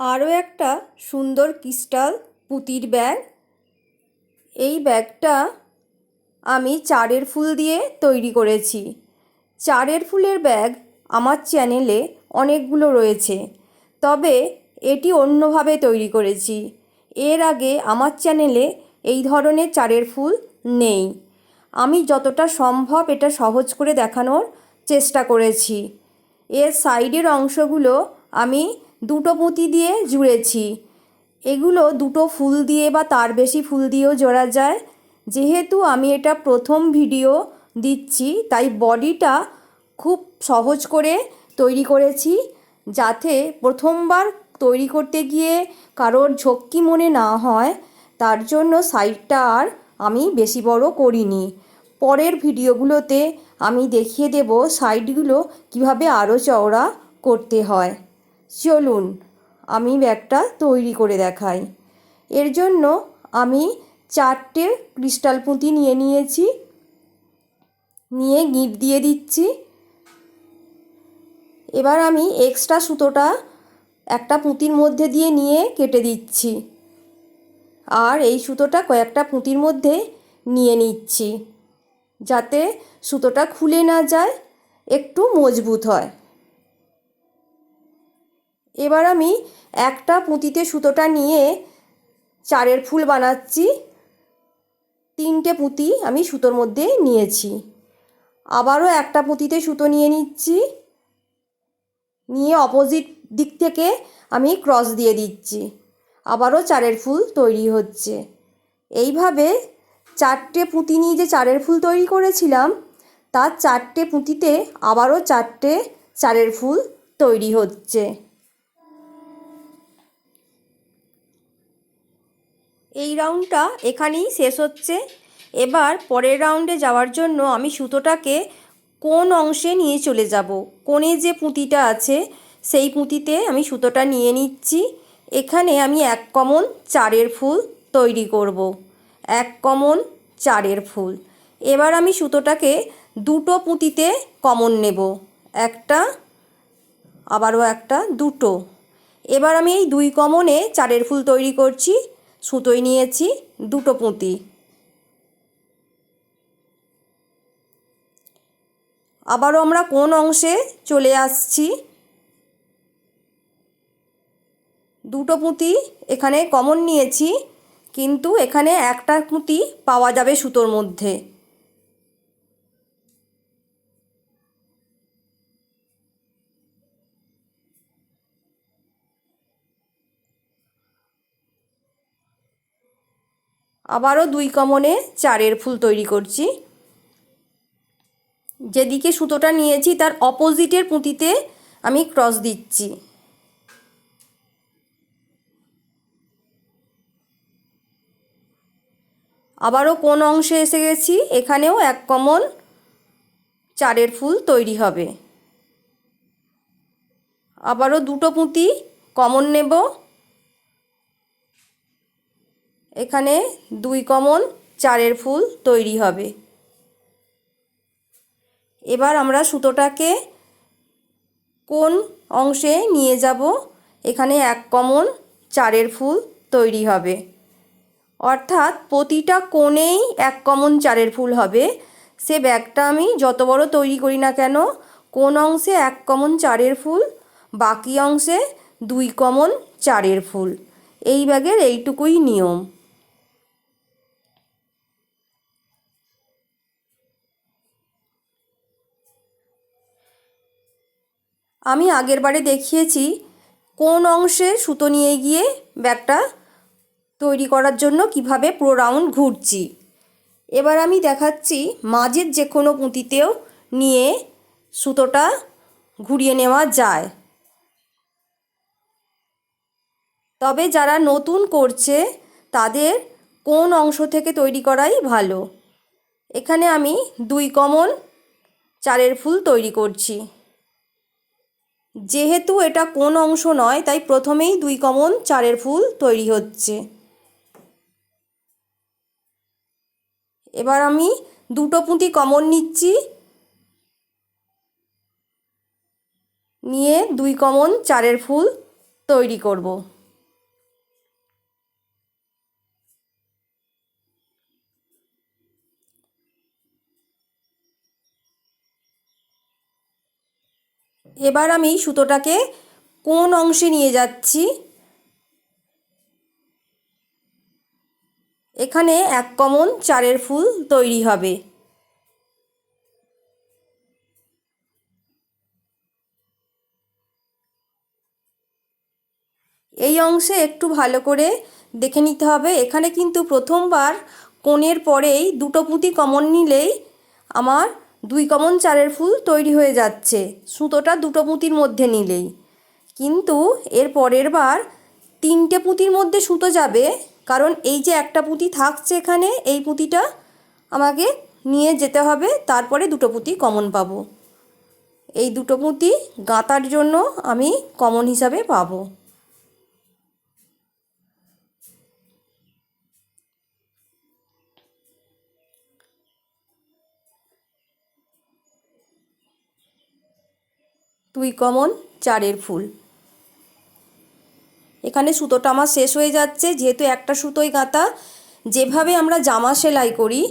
আরও একটা সুন্দর ক্রিস্টাল পুঁতির ব্যাগ। এই ব্যাগটা আমি চারের ফুল দিয়ে তৈরি করেছি। চারের ফুলের ব্যাগ আমার চ্যানেলে অনেকগুলো রয়েছে, তবে এটি অন্যভাবে তৈরি করেছি। এর আগে আমার চ্যানেলে এই ধরনের চারের ফুল নেই। আমি যতটা সম্ভব এটা সহজ করে দেখানোর চেষ্টা করেছি। এর সাইডের অংশগুলো আমি দুটো পুঁতি দিয়ে জুড়েছি। এগুলো দুটো ফুল দিয়ে বা তার বেশি ফুল দিয়েও জোড়া যায়। যেহেতু আমি এটা প্রথম ভিডিও দিচ্ছি, তাই বডিটা খুব সহজ করে তৈরি করেছি, যাতে প্রথমবার তৈরি করতে গিয়ে কারোর ঝক্কি মনে না হয়, তার জন্য সাইডটা আর আমি বেশি বড় করিনি। পরের ভিডিওগুলোতে আমি দেখিয়ে দেব সাইডগুলো কীভাবে আরও চওড়া করতে হয়। চলুন, আমি ব্যাগটা তৈরি করে দেখাই। এর জন্য আমি চারটে ক্রিস্টাল পুঁতি নিয়ে নিয়েছি, নিয়ে গিঁট দিয়ে দিচ্ছি। এবার আমি এক্সট্রা সুতোটা একটা পুঁতির মধ্যে দিয়ে নিয়ে কেটে দিচ্ছি। আর এই সুতোটা কয়েকটা পুঁতির মধ্যে নিয়ে নিচ্ছি, যাতে সুতোটা খুলে না যায়, একটু মজবুত হয়। এবার আমি একটা পুঁতিতে সুতোটা নিয়ে চারের ফুল বানাচ্ছি। তিনটে পুঁতি আমি সুতোর মধ্যে নিয়েছি। আবারও একটা পুঁতিতে সুতো নিয়ে নিচ্ছি। নিয়ে অপোজিট দিক থেকে আমি ক্রস দিয়ে দিচ্ছি। আবারও চারের ফুল তৈরি হচ্ছে। এইভাবে চারটে পুঁতি নিয়ে যে চারের ফুল তৈরি করেছিলাম, তার চারটে পুঁতিতে আবারও চারটে চারের ফুল তৈরি হচ্ছে। এই রাউন্ডটা এখানেই শেষ হচ্ছে। এবার পরের রাউন্ডে যাওয়ার জন্য আমি সুতোটাকে কোন অংশে নিয়ে চলে যাব? কোণে যে পুঁতিটা আছে, সেই পুঁতিতে আমি সুতোটা নিয়ে নিচ্ছি। এখানে আমি এক কমন চারের ফুল তৈরি করব। এক কমন চারের ফুল। এবার আমি সুতোটাকে দুটো পুঁতিতে কমন নেব। একটা, আবারও একটা, দুটো। এবার আমি এই দুই কমনে চারের ফুল তৈরি করছি। সুতোয় নিয়েছি, দুটো পুঁতি। আবারও আমরা কোন অংশে চলে আসছি? দুটো পুঁতি এখানে কমন নিয়েছি, কিন্তু এখানে একটা পুঁতি পাওয়া যাবে সুতোর মধ্যে। আবারও দুই কমনে চারের ফুল তৈরি করছি। যেদিকে সুতোটা নিয়েছি, তার অপোজিটের পুঁতিতে আমি ক্রস দিচ্ছি। আবারও কোন অংশে এসে গেছি, এখানেও এক কমন চারের ফুল তৈরি হবে। আবারও দুটো পুঁতি কমন নেব। এখানে দুই কমন চারের ফুল তৈরি হবে। এবার আমরা সুতোটাকে কোন অংশে নিয়ে যাব? এখানে এক কমন চারের ফুল তৈরি হবে। অর্থাৎ প্রতিটা কোণেই এক কমন চারের ফুল হবে। সে ব্যাগটা আমি যত বড় তৈরি করি না কেন, কোন অংশে এক কমন চারের ফুল, বাকি অংশে দুই কমন চারের ফুল। এই ব্যাগের এইটুকুই নিয়ম। আমি আগের বারে দেখিয়েছি কোন অংশে সুতো নিয়ে গিয়ে ব্যাগটা তৈরি করার জন্য কীভাবে পুরো রাউন্ড ঘুরছি। এবার আমি দেখাচ্ছি মাঝের যে কোনো পুঁতিতেও নিয়ে সুতোটা ঘুরিয়ে নেওয়া যায়। তবে যারা নতুন করছে, তাদের কোন অংশ থেকে তৈরি করাই ভালো। এখানে আমি দুই কমন চারের ফুল তৈরি করছি। যেহেতু এটা কোন অংশ নয়, তাই প্রথমেই দুই কমন চারের ফুল তৈরি হচ্ছে। এবার আমি দুটো পুঁতি কমন নিচ্ছি। নিয়ে দুই কমন চারের ফুল তৈরি করব। এবার আমি সুতোটাকে কোন অংশে নিয়ে যাচ্ছি? এখানে এক কমন চারের ফুল তৈরি হবে। এই অংশে একটু ভালো করে দেখে নিতে হবে। এখানে কিন্তু প্রথমবার কোণের পরেই দুটো পুঁতি কমন নিলেই আমার দুই কমন চারের ফুল তৈরি হয়ে যাচ্ছে। সুতোটা দুটো পুঁতির মধ্যে নিলেই। কিন্তু এর পরের বার তিনটে পুঁতির মধ্যে সুতো যাবে, কারণ এই যে একটা পুঁতি থাকছে এখানে, এই পুঁতিটা আমাকে নিয়ে যেতে হবে, তারপরে দুটো পুঁতি কমন পাবো। এই দুটো পুঁতি গাঁতার জন্য আমি কমন হিসাবে পাবো। দুই কমন চারের ফুল। এখানে সুতোটা আমার শেষ হয়ে যাচ্ছে, যেহেতু একটা সুতোই গাঁথা। যেভাবে আমরা জামা সেলাই করি,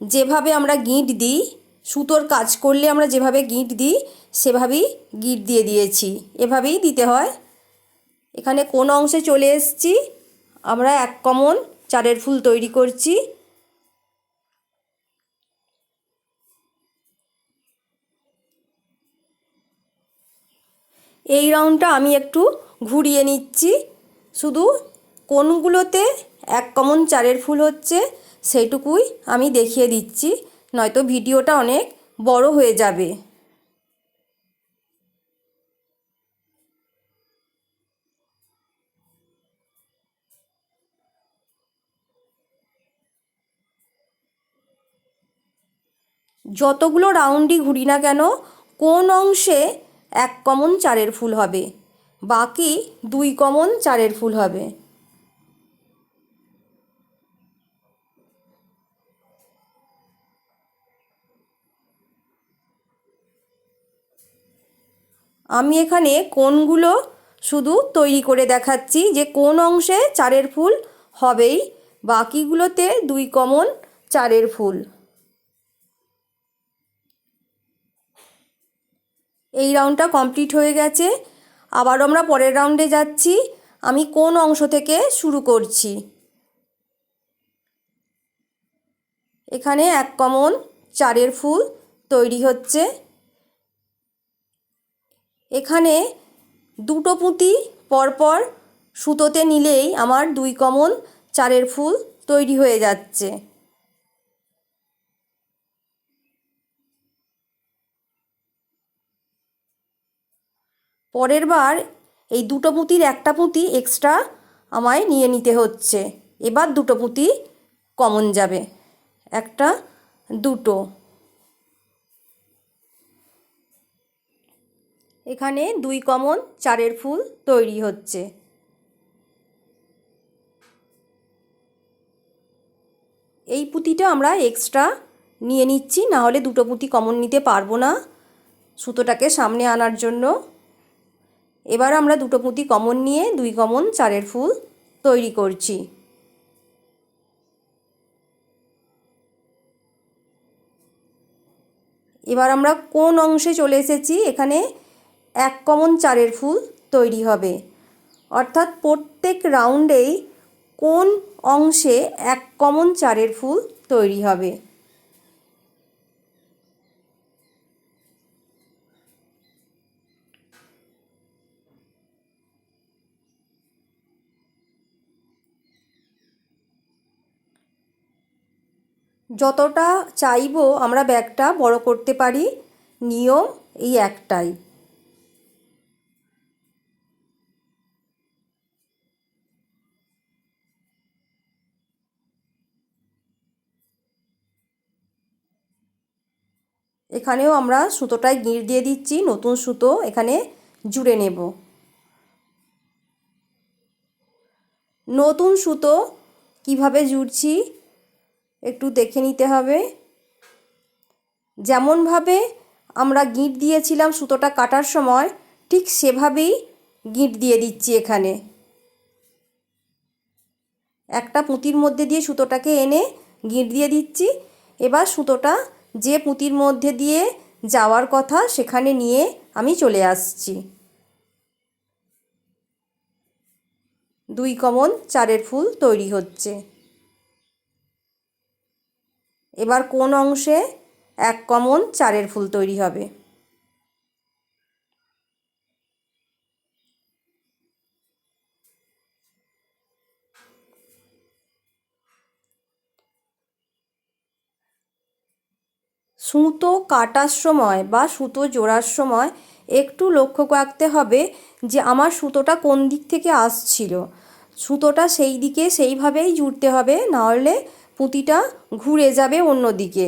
যেভাবে আমরা গিঁট দিই, সুতোর কাজ করলে আমরা যেভাবে গিঁট দিই, সেভাবেই গিঁট দিয়ে দিয়েছি। এভাবেই দিতে হয়। এখানে কোন অংশে চলে এসেছি, আমরা এক কমন চারের ফুল তৈরি করছি। এই রাউন্ডটা আমি একটু ঘুরিয়ে নিচ্ছি। শুধু কোনগুলোতে এক কমন চারের ফুল হচ্ছে, সেইটুকুই আমি দেখিয়ে দিচ্ছি, নয়তো ভিডিওটা অনেক বড় হয়ে যাবে। যতগুলো রাউন্ডই ঘুরি না কেন, কোন অংশে এক কমন চারের ফুল হবে। বাকি দুই কমন চারের ফুল হবে। আমি এখানে কোনগুলো শুধু তৈরি করে দেখাচ্ছি যে কোন অংশে চারের ফুল হবেই, বাকিগুলোতে দুই কমন চারের ফুল। এই রাউন্ডটা কমপ্লিট হয়ে গেছে। আবার আমরা পরের রাউন্ডে যাচ্ছি। আমি কোন অংশ থেকে শুরু করছি? এখানে এক কমন, চারের ফুল তৈরি হচ্ছে। এখানে দুটো পুঁতি পরপর সুতোতে নিলেই আমার দুই কমন, চারের ফুল তৈরি হয়ে যাচ্ছে। পরের বার এই দুটো পুঁতির একটা পুঁতি এক্সট্রা আমায় নিয়ে নিতে হচ্ছে। এবার দুটো পুঁতি কমন যাবে। একটা, দুটো। এখানে দুই কমন চারের ফুল তৈরি হচ্ছে। এই পুঁতিটা আমরা এক্সট্রা নিয়ে নিচ্ছি, না হলে দুটো পুঁতি কমন নিতে পারব না সুতোটাকে সামনে আনার জন্য। এবার আমরা দুটো পুঁতি কমন নিয়ে দুই কমন চারের ফুল তৈরি করছি। এবার আমরা কোন অংশে চলে এসেছি? এখানে এক কমন চারের ফুল তৈরি হবে। অর্থাৎ প্রত্যেক রাউন্ডেই কোন অংশে এক কমন চারের ফুল তৈরি হবে? যতটা চাইব আমরা ব্যাগটা বড় করতে পারি। নিয়ম এই একটাই। এখানেও আমরা সুতোটায় গিঁট দিয়ে দিচ্ছি, নতুন সুতো এখানে জুড়ে নেব। নতুন সুতো কীভাবে জুড়ছি? একটু দেখে নিতে হবে। যেমনভাবে আমরা গিঁট দিয়েছিলাম সুতোটা কাটার সময়, ঠিক সেভাবেই গিঁট দিয়ে দিচ্ছি এখানে। একটা পুঁতির মধ্যে দিয়ে সুতোটাকে এনে গিঁট দিয়ে দিচ্ছি। এবার সুতোটা যে পুঁতির মধ্যে দিয়ে যাওয়ার কথা সেখানে নিয়ে আমি চলে আসছি। দুই কমন চারের ফুল তৈরি হচ্ছে। এবার কোন অংশে এক কমন চারের ফুল তৈরি হবে? সুতো কাটার সময় বা সুতো জোড়ার সময় একটু লক্ষ্য রাখতে হবে যে আমার সুতোটা কোন দিক থেকে আসছিল। সুতোটা সেই দিকে সেইভাবেই জুড়তে হবে, নাহলে পুঁতিটা ঘুরে যাবে অন্য দিকে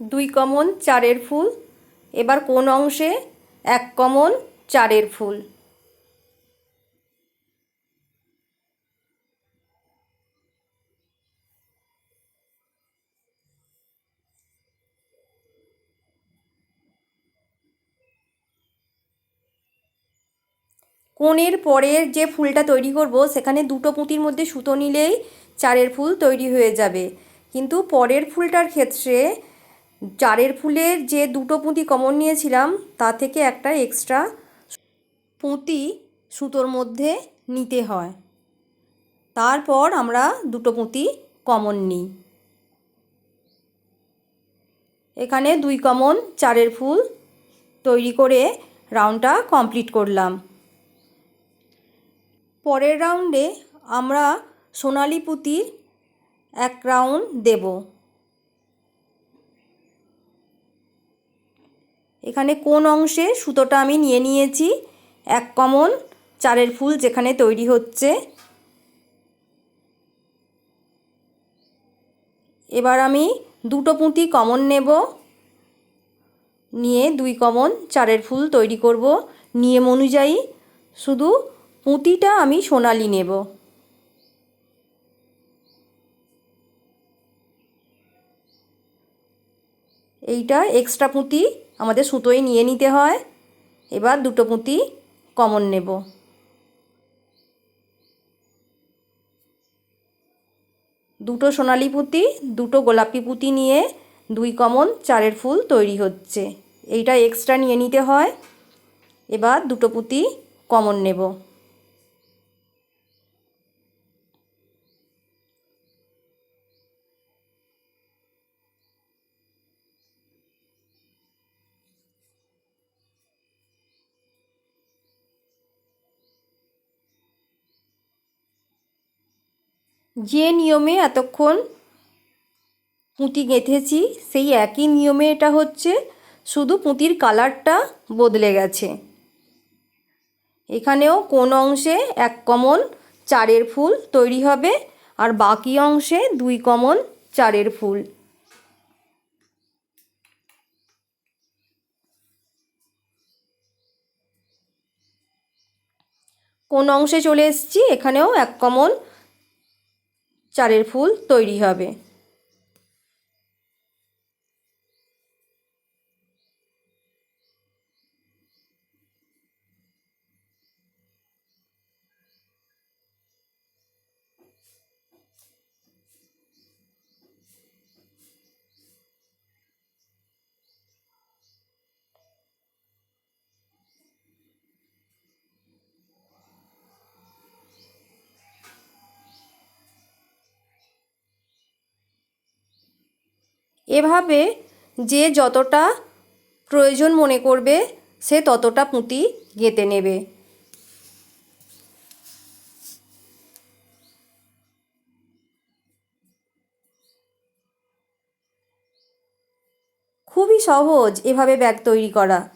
দুই কমন চারের ফুল। এবার কোন অংশে এক কমন চারের ফুল? কোণের পরের যে ফুলটা তৈরি করব, সেখানে দুটো পুঁতির মধ্যে সুতো নিলেই চারের ফুল তৈরি হয়ে যাবে। কিন্তু পরের ফুলটার ক্ষেত্রে চারের ফুলের যে দুটো পুঁতি কমন নিয়েছিলাম, তা থেকে একটা এক্সট্রা পুঁতি সুতোর মধ্যে নিতে হয়। তারপর আমরা দুটো পুঁতি কমন নিই। এখানে দুই কমন চারের ফুল তৈরি করে রাউন্ডটা কমপ্লিট করলাম। পরের রাউন্ডে আমরা সোনালি পুঁতির এক রাউন্ড দেব। এখানে কোন অংশে সুতোটা আমি নিয়ে নিয়েছি? এক কমন চারের ফুল যেখানে তৈরি হচ্ছে। এবার আমি দুটো পুঁতি কমন নেব। নিয়ে দুই কমন চারের ফুল তৈরি করব। নিয়ম অনুযায়ী শুধু পুঁতিটা আমি সোনালি নেব। এইটা এক্সট্রা পুঁতি আমাদের সুতোই নিয়ে নিতে হয়। এবার দুটো পুঁতি কমন নেব। দুটো সোনালি পুঁতি, দুটো গোলাপি পুঁতি নিয়ে দুই কমন চারের ফুল তৈরি হচ্ছে। এইটা এক্সট্রা নিয়ে নিতে হয়। এবার দুটো পুঁতি কমন নেব। যে নিয়মে এতক্ষণ পুঁতি গেঁথেছি, সেই একই নিয়মে এটা হচ্ছে, শুধু পুঁতির কালারটা বদলে গেছে। এখানেও কোন অংশে এক কমন চারের ফুল তৈরি হবে, আর বাকি অংশে দুই কমন চারের ফুল। কোন অংশে চলে এসেছি, এখানেও এক কমন চারের ফুল তৈরি হবে। এভাবে যে যতটা প্রয়োজন মনে করবে, সে ততটা পুঁতি গেঁথে নেবে। খুবই সহজ এভাবে ব্যাগ তৈরি করা।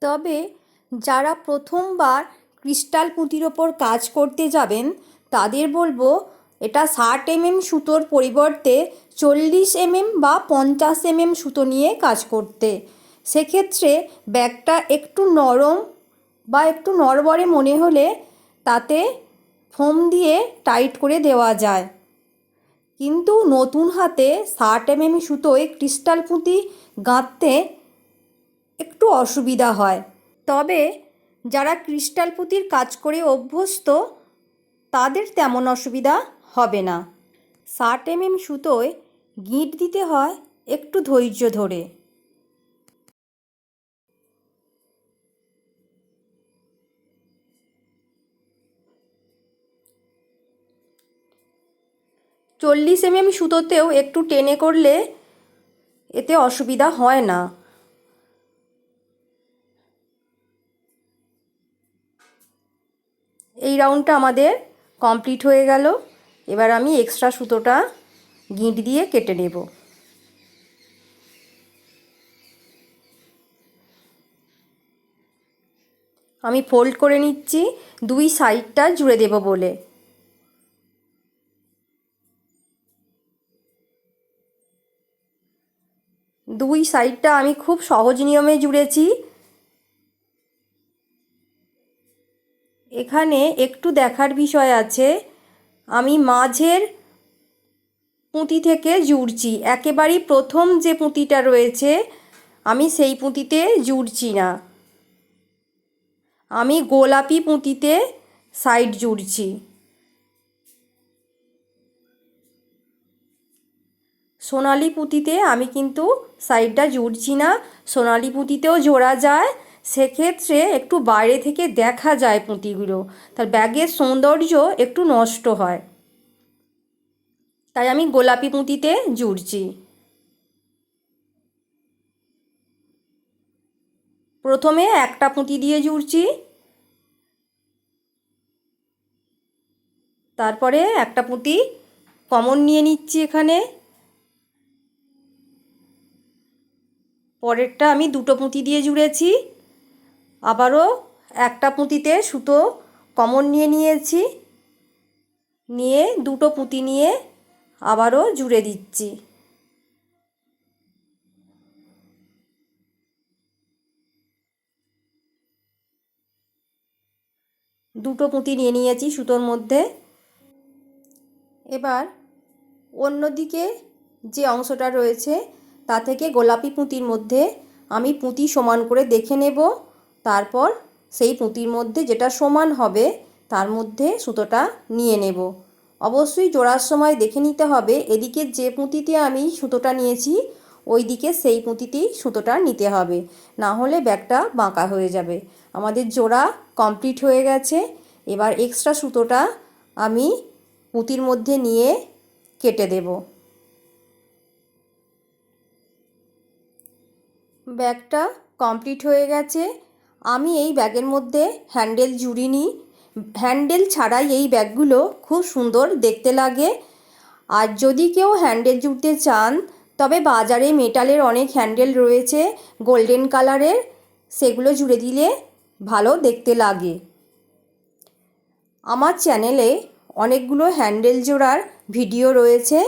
তবে যারা প্রথমবার ক্রিস্টাল পুঁতির ওপর কাজ করতে যাবেন, তাদের বলব এটা ষাট এমএম সুতোর পরিবর্তে চল্লিশ এমএম বা পঞ্চাশ এমএম সুতো নিয়ে কাজ করতে। সেক্ষেত্রে ব্যাগটা একটু নরম বা একটু নরবরে মনে হলে তাতে ফোম দিয়ে টাইট করে দেওয়া যায়। কিন্তু নতুন হাতে ষাট এমএম সুতোয় ক্রিস্টাল পুঁতি গাঁথতে একটু অসুবিধা হয়। তবে যারা ক্রিস্টাল পুঁতির কাজ করে অভ্যস্ত, তাদের তেমন অসুবিধা হবে না। ষাট এমএম সুতোয় গিঁট দিতে হয় একটু ধৈর্য ধরে। চল্লিশ এমএম সুতোতেও একটু টেনে করলে এতে অসুবিধা হয় না। এই রাউন্ডটা আমাদের কমপ্লিট হয়ে গেল। এবার আমি এক্সট্রা সুতোটা গিঁট দিয়ে কেটে নেব। আমি ফোল্ড করে নিচ্ছি, দুই সাইডটা জুড়ে দেব বলে। দুই সাইডটা আমি খুব সহজ নিয়মে জুড়েছি। এখানে একটু দেখার বিষয় আছে। আমি মাঝের পুঁতি থেকে জুড়ছি। একেবারেই প্রথম যে পুঁতিটা রয়েছে, আমি সেই পুঁতিতে জুড়ছি না। আমি গোলাপি পুঁতিতে সাইড জুড়ছি। সোনালি পুঁতিতে আমি কিন্তু সাইডটা জুড়ছি না। সোনালি পুঁতিতেও জোড়া যায় সেক্ষেত্রে একটু বাইরে থেকে দেখা যায় পুঁতিগুলো। তার ব্যাগের সৌন্দর্য একটু নষ্ট হয়। তাই আমি গোলাপি পুঁতিতে জুড়ছি। প্রথমে একটা পুঁতি দিয়ে জুড়ছি। তারপরে একটা পুঁতি কমন নিয়ে নিচ্ছি এখানে। পরেরটা আমি দুটো পুঁতি দিয়ে জুড়েছি। আবারও একটা পুঁতিতে সুতো কমন নিয়ে নিয়েছি। নিয়ে দুটো পুঁতি নিয়ে আবারও জুড়ে দিচ্ছি। দুটো পুঁতি নিয়ে নিয়েছি সুতোর মধ্যে। এবার অন্যদিকে যে অংশটা রয়েছে, তা থেকে গোলাপি পুঁতির মধ্যে আমি পুঁতি সমান করে দেখে নেব। তারপর সেই পুঁতির মধ্যে যেটা সমান হবে, তার মধ্যে সুতোটা নিয়ে নেব। অবশ্যই জোড়ার সময় দেখে নিতে হবে, এদিকে যে পুঁতিতে আমি সুতোটা নিয়েছি ওই দিকে সেই পুঁতিতেই সুতোটা নিতে হবে। না হলে ব্যাগটা বাঁকা হয়ে যাবে। আমাদের জোড়া কমপ্লিট হয়ে গেছে। এবার এক্সট্রা সুতোটা আমি পুঁতির মধ্যে নিয়ে কেটে দেব। ব্যাগটা কমপ্লিট হয়ে গেছে। আমি এই ব্যাগের মধ্যে হ্যান্ডেল জুড়িনি হ্যান্ডেল ছাড়াই এই ব্যাগগুলো খুব সুন্দর দেখতে লাগে। আর যদি কেউ হ্যান্ডেল জুড়তে চান, তবে বাজারে মেটালের অনেক হ্যান্ডেল রয়েছে, গোল্ডেন কালারের, সেগুলো জুড়ে দিলে ভালো দেখতে লাগে। আমার চ্যানেলে অনেকগুলো হ্যান্ডেল জোড়ার ভিডিও রয়েছে,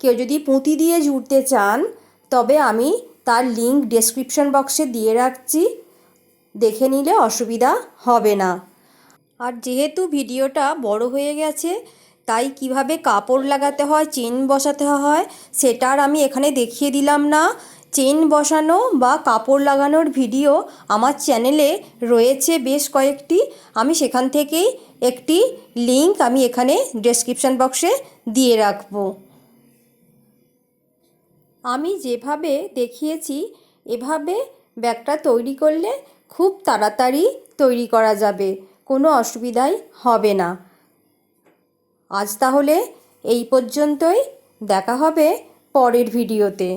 কেউ যদি পুঁতি দিয়ে জুড়তে চান, তবে আমি তার লিঙ্ক ডেসক্রিপশন বক্সে দিয়ে রাখছি। দেখে নিলে অসুবিধা হবে না। আর যেহেতু ভিডিওটা বড় হয়ে গেছে, তাই কীভাবে কাপড় লাগাতে হয়, চেন বসাতে হয় সেটার আমি এখানে দেখিয়ে দিলাম না। চেন বসানো বা কাপড় লাগানোর ভিডিও আমার চ্যানেলে রয়েছে বেশ কয়েকটি। আমি সেখান থেকেই একটি লিংক আমি এখানে ডেসক্রিপশান বক্সে দিয়ে রাখব। আমি যেভাবে দেখিয়েছি, এভাবে ব্যাগটা তৈরি করলে খুব তাড়াতাড়ি তৈরি করা যাবে, কোনো অসুবিধাই হবে না। আজ তাহলে এই পর্যন্তই, দেখা হবে পরের ভিডিওতে।